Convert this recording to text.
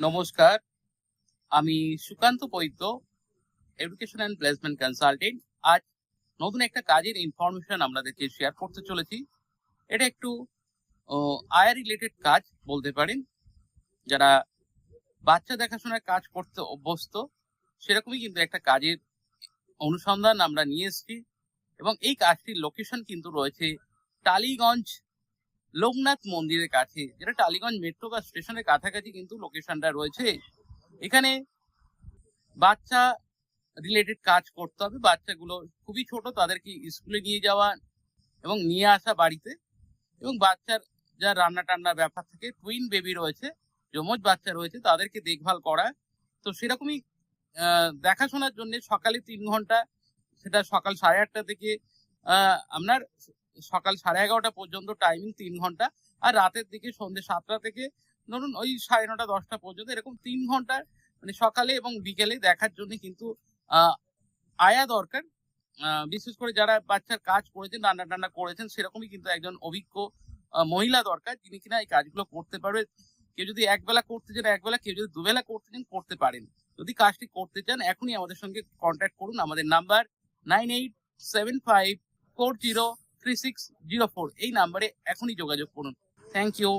নমস্কার। আমি Sukanta Baidya education and placement consultant আজ নতুন একটা কাজের ইনফরমেশন আপনাদেরকে শেয়ার করতে চলেছি। এটা একটু আয়া রিলেটেড কাজ বলতে পারেন। যারা বাচ্চা দেখাশোনার কাজ করতে অভ্যস্ত, সেরকমই কিন্তু একটা কাজের অনুসন্ধান আমরা নিয়ে এসেছি। এবং এই কাজটির লোকেশন কিন্তু রয়েছে টালিগঞ্জ লোকনাথ মন্দিরের কাছে, যেটা টালিগঞ্জ মেট্রো বা স্টেশনের কাছাকাছি কিন্তু লোকেশনটা রয়েছে। এখানে বাচ্চা রিলেটেড কাজ করতে হবে। বাচ্চাগুলো খুবই ছোট, তাদেরকে স্কুলে নিয়ে যাওয়া এবং নিয়ে আসা বাড়িতে। এবং বাচ্চার যা রান্না টান্নার ব্যাপার থাকে টুইন বেবি রয়েছে, যমজ বাচ্চা রয়েছে, তাদেরকে দেখভাল করা। তো সেরকমই দেখাশোনার জন্য সকালে তিন ঘণ্টা, সেটা সকাল সাড়ে আটটা থেকে আপনার সকাল সাড়ে এগারোটা পর্যন্ত টাইমিং তিন ঘণ্টা, আর রাতের দিকে সন্ধ্যে সাতটা থেকে ধরুন ওই সাড়ে নটা, দশটা পর্যন্ত এরকম তিন ঘণ্টা মানে সকালে এবং বিকেলে দেখার জন্য কিন্তু আয়া দরকার। বিশেষ করে যারা বাচ্চার কাজ করেছেন, রান্না টান্না করেছেন, সেরকমই কিন্তু একজন অভিজ্ঞ মহিলা দরকার, যিনি কিনা এই কাজগুলো করতে পারবে। কেউ যদি একবেলা করতে চান, একবেলা, কেউ যদি দুবেলা করতে চান, করতে পারেন। যদি কাজটি করতে চান, এখনই আমাদের সঙ্গে কন্ট্যাক্ট করুন। আমাদের number nine eight seven five four zero three six zero four এই নাম্বারে এখনই যোগাযোগ করুন। Thank you